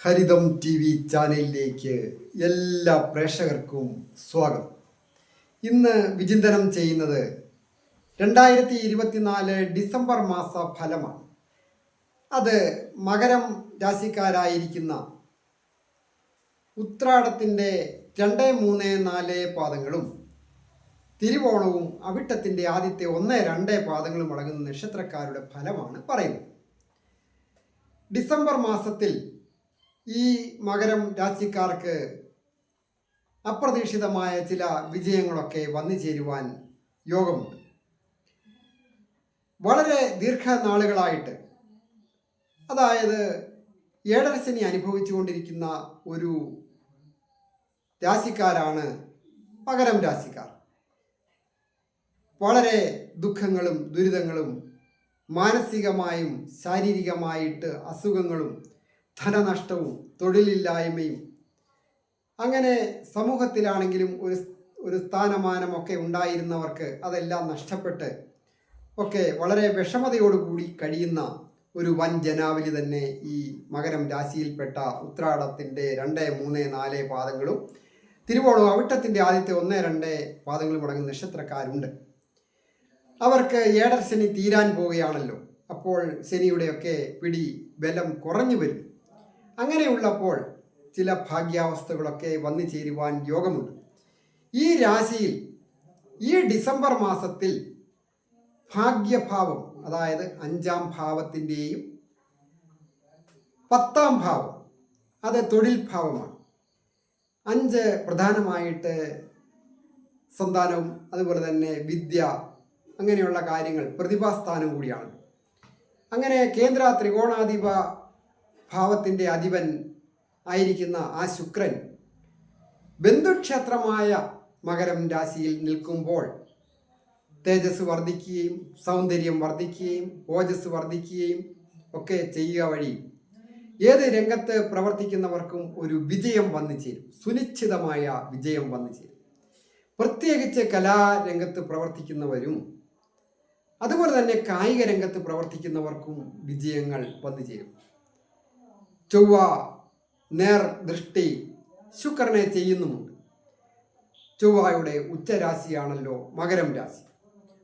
ഹരിതം T V ചാനലിലേക്ക് എല്ലാ പ്രേക്ഷകർക്കും സ്വാഗതം. ഇന്ന് വിചിന്തനം ചെയ്യുന്നത് രണ്ടായിരത്തി ഇരുപത്തിനാല് ഡിസംബർ മാസ ഫലമാണ്. അത് മകരം രാശിക്കാരായിരിക്കുന്ന ഉത്രാടത്തിന്റെ രണ്ട് മൂന്ന് നാല് പാദങ്ങളും തിരുവോണവും അവിട്ടത്തിന്റെ ആദ്യത്തെ ഒന്ന് രണ്ട് പാദങ്ങളും അടങ്ങുന്ന നക്ഷത്രക്കാരുടെ ഫലമാണ് പറയുന്നത്. ഡിസംബർ മാസത്തിൽ ഈ മകരം രാശിക്കാർക്ക് അപ്രതീക്ഷിതമായ ചില വിജയങ്ങളൊക്കെ വന്നു ചേരുവാൻ യോഗമുണ്ട്. വളരെ ദീർഘനാളുകളായിട്ട് അതായത് ഏഴരശനി അനുഭവിച്ചുകൊണ്ടിരിക്കുന്ന ഒരു രാശിക്കാരാണ് മകരം രാശിക്കാർ. വളരെ ദുഃഖങ്ങളും ദുരിതങ്ങളും മാനസികമായും ശാരീരികമായിട്ട് അസുഖങ്ങളും ധനനഷ്ടവും തൊഴിലില്ലായ്മയും. അങ്ങനെ സമൂഹത്തിലാണെങ്കിലും ഒരു ഒരു സ്ഥാനമാനമൊക്കെ ഉണ്ടായിരുന്നവർക്ക് അതെല്ലാം നഷ്ടപ്പെട്ട് ഒക്കെ വളരെ വിഷമതയോടുകൂടി കഴിയുന്ന ഒരു വൻ ജനാവലി തന്നെ ഈ മകരം രാശിയിൽപ്പെട്ട ഉത്രാടത്തിന്റെ രണ്ട് മൂന്ന് നാല് പാദങ്ങളും തിരുവോണം അവിട്ടത്തിന്റെ ആദ്യത്തെ ഒന്ന് രണ്ട് പാദങ്ങളും അടങ്ങുന്ന നക്ഷത്രക്കാരുണ്ട്. അവർക്ക് ഏടർ ശനി തീരാൻ പോവുകയാണല്ലോ. അപ്പോൾ ശനിയുടെയൊക്കെ പിടി ബലം കുറഞ്ഞു വരും. അങ്ങനെയുള്ളപ്പോൾ ചില ഭാഗ്യാവസ്ഥകളൊക്കെ വന്നു ചേരുവാൻ യോഗമുണ്ട്. ഈ രാശിയിൽ ഈ ഡിസംബർ മാസത്തിൽ ഭാഗ്യഭാവം അതായത് അഞ്ചാം ഭാവത്തിന്റെയും പത്താം ഭാവം അത് തൊഴിൽ ഭാവമാണ്. അഞ്ച് പ്രധാനമായിട്ട് സന്താനവും അതുപോലെ തന്നെ വിദ്യ അങ്ങനെയുള്ള കാര്യങ്ങൾ പ്രതിഭാസ്ഥാനം കൂടിയാണ്. അങ്ങനെ കേന്ദ്ര ത്രികോണാധിപ ഭാവത്തിന്റെ അധിപൻ ആയിരിക്കുന്ന ആ ശുക്രൻ ബന്ധുക്ഷേത്രമായ മകരം രാശിയിൽ നിൽക്കുമ്പോൾ തേജസ് വർദ്ധിക്കുകയും സൗന്ദര്യം വർദ്ധിക്കുകയും ഓജസ് വർദ്ധിക്കുകയും ഒക്കെ ചെയ്യുക വഴി ഏത് രംഗത്ത് പ്രവർത്തിക്കുന്നവർക്കും ഒരു വിജയം വന്നു ചേരും. സുനിശ്ചിതമായ വിജയം വന്നു ചേരും. പ്രത്യേകിച്ച് കലാരംഗത്ത് പ്രവർത്തിക്കുന്നവരും അതുപോലെ തന്നെ കായിക രംഗത്ത് പ്രവർത്തിക്കുന്നവർക്കും വിജയങ്ങൾ വന്നു ചേരും. ചൊവ്വ നേർ ദൃഷ്ടി ശുക്രനെ ചെയ്യുന്നുമുണ്ട്. ചൊവ്വയുടെ ഉച്ചരാശിയാണല്ലോ മകരം രാശി.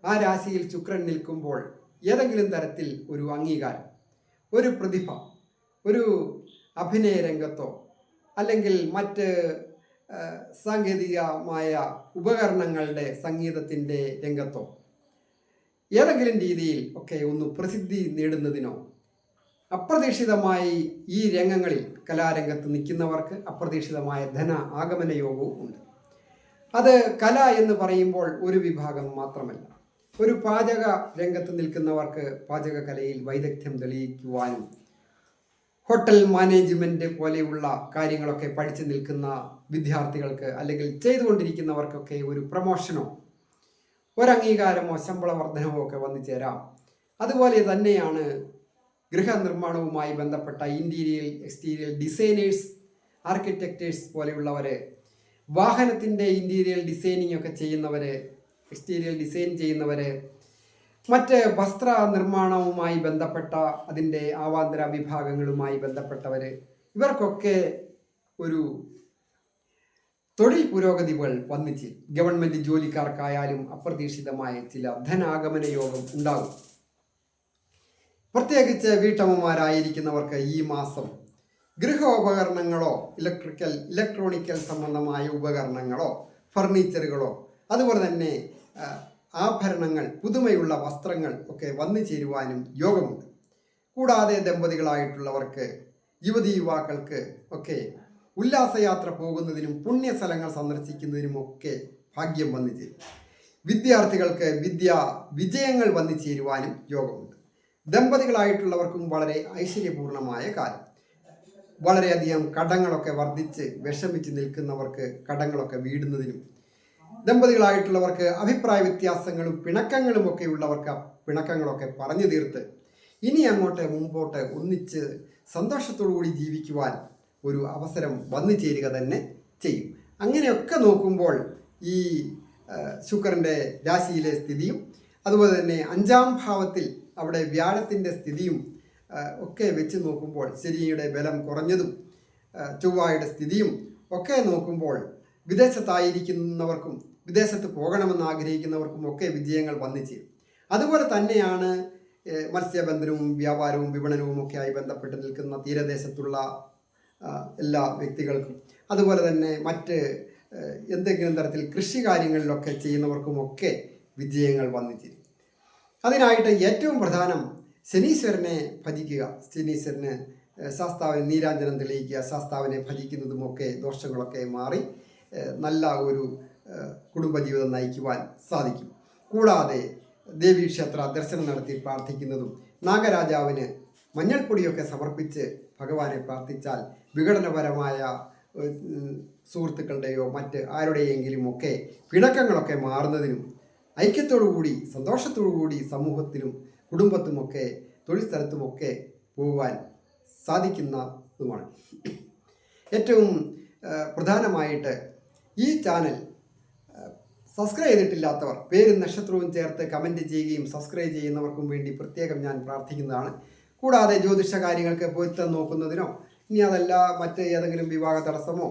ആ രാശിയിൽ ശുക്രൻ നിൽക്കുമ്പോൾ ഏതെങ്കിലും തരത്തിൽ ഒരു അംഗീകാരം ഒരു പ്രതിഭ ഒരു അഭിനയ രംഗത്തോ അല്ലെങ്കിൽ മറ്റ് സാങ്കേതികമായ ഉപകരണങ്ങളുടെ സംഗീതത്തിന്റെ രംഗത്തോ ഏതെങ്കിലും രീതിയിൽ ഒക്കെ ഒന്ന് പ്രസിദ്ധി നേടുന്നതിനോ അപ്രതീക്ഷിതമായി ഈ രംഗങ്ങളിൽ കലാരംഗത്ത് നിൽക്കുന്നവർക്ക് അപ്രതീക്ഷിതമായ ധന ആഗമന യോഗവും ഉണ്ട്. അത് കല എന്ന് പറയുമ്പോൾ ഒരു വിഭാഗം മാത്രമല്ല. ഒരു പാചക രംഗത്ത് നിൽക്കുന്നവർക്ക് പാചക കലയിൽ വൈദഗ്ധ്യം തെളിയിക്കുവാനും ഹോട്ടൽ മാനേജ്മെന്റ് പോലെയുള്ള കാര്യങ്ങളൊക്കെ പഠിച്ചു നിൽക്കുന്ന വിദ്യാർത്ഥികൾക്ക് അല്ലെങ്കിൽ ചെയ്തുകൊണ്ടിരിക്കുന്നവർക്കൊക്കെ ഒരു പ്രമോഷനോ ഒരംഗീകാരമോ ശമ്പള വർധനവോ ഒക്കെ വന്നു ചേരാം. അതുപോലെ തന്നെയാണ് ഗൃഹനിർമ്മാണവുമായി ബന്ധപ്പെട്ട ഇന്റീരിയൽ എക്സ്റ്റീരിയൽ ഡിസൈനേഴ്സ് ആർക്കിടെക്റ്റേഴ്സ് പോലെയുള്ളവർ വാഹനത്തിന്റെ ഇന്റീരിയൽ ഡിസൈനിങ് ഒക്കെ ചെയ്യുന്നവർ എക്സ്റ്റീരിയർ ഡിസൈൻ ചെയ്യുന്നവർ മറ്റ് വസ്ത്ര നിർമ്മാണവുമായി ബന്ധപ്പെട്ട അതിന്റെ ആവാന്തര വിഭാഗങ്ങളുമായി ബന്ധപ്പെട്ടവർ ഇവർക്കൊക്കെ ഒരു തൊഴിൽ പുരോഗതികൾ വന്നിച്ച് ഗവൺമെന്റ് ജോലിക്കാർക്കായാലും അപ്രതീക്ഷിതമായ ചില ധനാഗമന യോഗം ഉണ്ടാകും. പ്രത്യേകിച്ച് വീട്ടമ്മമാരായിരിക്കുന്നവർക്ക് ഈ മാസം ഗൃഹോപകരണങ്ങളോ ഇലക്ട്രിക്കൽ ഇലക്ട്രോണിക്കൽ സംബന്ധമായ ഉപകരണങ്ങളോ ഫർണിച്ചറുകളോ അതുപോലെ തന്നെ ആഭരണങ്ങൾ പുതുമയുള്ള വസ്ത്രങ്ങൾ ഒക്കെ വന്നു ചേരുവാനും യോഗമുണ്ട്. കൂടാതെ ദമ്പതികളായിട്ടുള്ളവർക്ക് യുവതി യുവാക്കൾക്ക് ഒക്കെ ഉല്ലാസയാത്ര പോകുന്നതിനും പുണ്യസ്ഥലങ്ങൾ സന്ദർശിക്കുന്നതിനും ഒക്കെ ഭാഗ്യം വന്നു ചേരും. വിദ്യാർത്ഥികൾക്ക് വിദ്യ വിജയങ്ങൾ വന്നു ചേരുവാനും യോഗമുണ്ട്. ദമ്പതികളായിട്ടുള്ളവർക്കും വളരെ ഐശ്വര്യപൂർണമായ കാലം. വളരെയധികം കടങ്ങളൊക്കെ വർദ്ധിച്ച് വിഷമിച്ച് നിൽക്കുന്നവർക്ക് കടങ്ങളൊക്കെ വീടുന്നതിനും ദമ്പതികളായിട്ടുള്ളവർക്ക് അഭിപ്രായ വ്യത്യാസങ്ങളും പിണക്കങ്ങളും ഒക്കെ ഉള്ളവർക്ക് പിണക്കങ്ങളൊക്കെ പറഞ്ഞു തീർത്ത് ഇനി അങ്ങോട്ട് മുമ്പോട്ട് ഒന്നിച്ച് സന്തോഷത്തോടു കൂടി ജീവിക്കുവാൻ ഒരു അവസരം വന്നു ചേരുക തന്നെ ചെയ്യും. അങ്ങനെയൊക്കെ നോക്കുമ്പോൾ ഈ ശുക്രന്റെ രാശിയിലെ സ്ഥിതിയും അതുപോലെ തന്നെ അഞ്ചാം ഭാവത്തിൽ അവിടെ വ്യാഴത്തിന്റെ സ്ഥിതിയും ഒക്കെ വെച്ച് നോക്കുമ്പോൾ ശനിയുടെ ബലം കുറഞ്ഞതും ചൊവ്വായുടെ സ്ഥിതിയും ഒക്കെ നോക്കുമ്പോൾ വിദേശത്തായിരിക്കുന്നവർക്കും വിദേശത്ത് പോകണമെന്ന് ആഗ്രഹിക്കുന്നവർക്കും ഒക്കെ വിജയങ്ങൾ വന്നിച്ചേരും അതുപോലെ തന്നെയാണ് മത്സ്യബന്ധനവും വ്യാപാരവും വിപണനവും ഒക്കെ ആയി ബന്ധപ്പെട്ട് നിൽക്കുന്ന തീരദേശത്തുള്ള എല്ലാ വ്യക്തികൾക്കും. അതുപോലെ തന്നെ മറ്റ് എന്തെങ്കിലും തരത്തിൽ കൃഷി കാര്യങ്ങളിലൊക്കെ ചെയ്യുന്നവർക്കുമൊക്കെ വിജയങ്ങൾ വന്നിട്ടില്ല. അതിനായിട്ട് ഏറ്റവും പ്രധാനം ശനീശ്വരനെ ഭജിക്കുക. ശനീശ്വരന് ശാസ്താവിന് നീരാഞ്ജനം തെളിയിക്കുക ശാസ്താവിനെ ഭജിക്കുന്നതുമൊക്കെ ദോഷങ്ങളൊക്കെ മാറി നല്ല ഒരു കുടുംബജീവിതം നയിക്കുവാൻ സാധിക്കും. കൂടാതെ ദേവീക്ഷേത്ര ദർശനം നടത്തി പ്രാർത്ഥിക്കുന്നതും നാഗരാജാവിന് മഞ്ഞൾപ്പൊടിയൊക്കെ സമർപ്പിച്ച് ഭഗവാനെ പ്രാർത്ഥിച്ചാൽ വിഘടനപരമായ സുഹൃത്തുക്കളുടെയോ മറ്റ് ആരുടെയെങ്കിലും ഒക്കെ പിണക്കങ്ങളൊക്കെ മാറുന്നതിനും ഐക്യത്തോടുകൂടി സന്തോഷത്തോടുകൂടി സമൂഹത്തിലും കുടുംബത്തുമൊക്കെ തൊഴിൽ സ്ഥലത്തുമൊക്കെ പോകുവാൻ സാധിക്കുന്നതുമാണ്. ഏറ്റവും പ്രധാനമായിട്ട് ഈ ചാനൽ സബ്സ്ക്രൈബ് ചെയ്തിട്ടില്ലാത്തവർ പേരും നക്ഷത്രവും ചേർത്ത് കമന്റ് ചെയ്യുകയും സബ്സ്ക്രൈബ് ചെയ്യുന്നവർക്കും വേണ്ടി പ്രത്യേകം ഞാൻ പ്രാർത്ഥിക്കുന്നതാണ്. കൂടാതെ ജ്യോതിഷ കാര്യങ്ങൾക്ക് പൊരുത്തം നോക്കുന്നതിനോ ഇനി അതല്ല മറ്റ് ഏതെങ്കിലും വിവാഹ തടസ്സമോ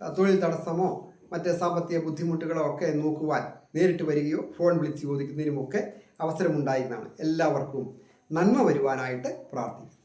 തൊഴിൽ തടസ്സമോ മറ്റ് സാമ്പത്തിക ബുദ്ധിമുട്ടുകളോ ഒക്കെ നോക്കുവാൻ നേരിട്ട് വരികയോ ഫോൺ വിളിച്ച് ചോദിക്കുന്നതിനുമൊക്കെ അവസരമുണ്ടായിരുന്നതാണ് എല്ലാവർക്കും നന്മ വരുവാനായിട്ട് പ്രാർത്ഥിക്കുന്നു.